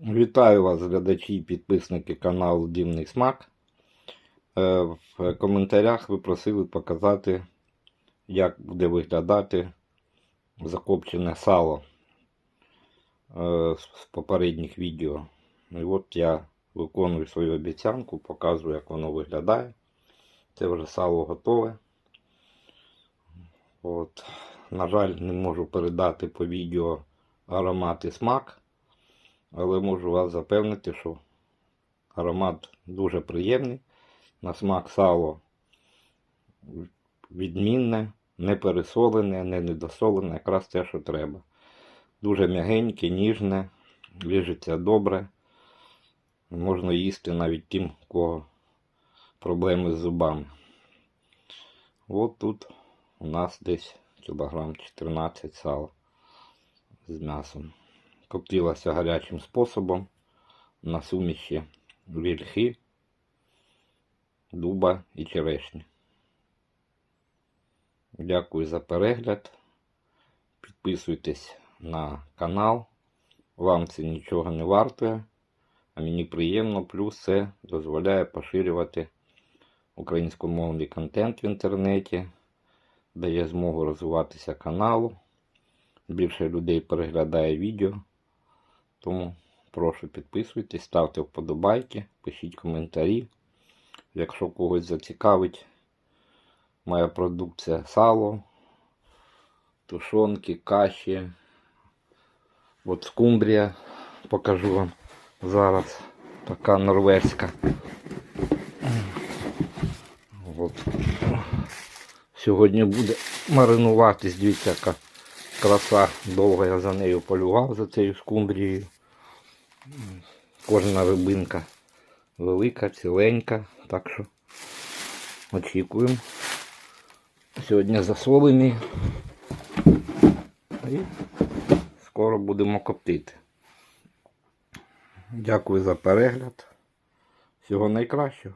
Вітаю вас, глядачі і підписники каналу Дивний Смак. Е, В коментарях ви просили показати, як буде виглядати закопчене сало е, з попередніх відео. І от я виконую свою обіцянку, показую, як воно виглядає. Це вже сало готове. От. На жаль, не можу передати по відео аромат і смак. Але можу вас запевнити, що аромат дуже приємний. На смак сало відмінне, не пересолене, не недосолене, якраз те, що треба. Дуже м'ягеньке, ніжне, ліжиться добре. Можна їсти навіть тим, у кого проблеми з зубами. От тут у нас десь кілограм 14 сала з м'ясом коптилася гарячим способом на суміші вільхи, дуба і черешні. Дякую за перегляд. Підписуйтесь на канал. Вам це нічого не вартує, а мені приємно, плюс це дозволяє поширювати українськомовний контент в інтернеті, дає змогу розвиватися каналу. Більше людей переглядає відео. Тому прошу підписуйтесь, ставте вподобайки, пишіть коментарі. Якщо когось зацікавить моя продукція сало, тушонки, каші. От скумбрія покажу вам зараз. Така норвезька. От. Сьогодні буде маринуватись, дивіться, яка краса. Довго я за нею полював, за цією скумбрією. Кожна рибинка велика, ціленька, так що очікуємо. Сьогодні засолені і скоро будемо коптити. Дякую за перегляд. Всього найкращого.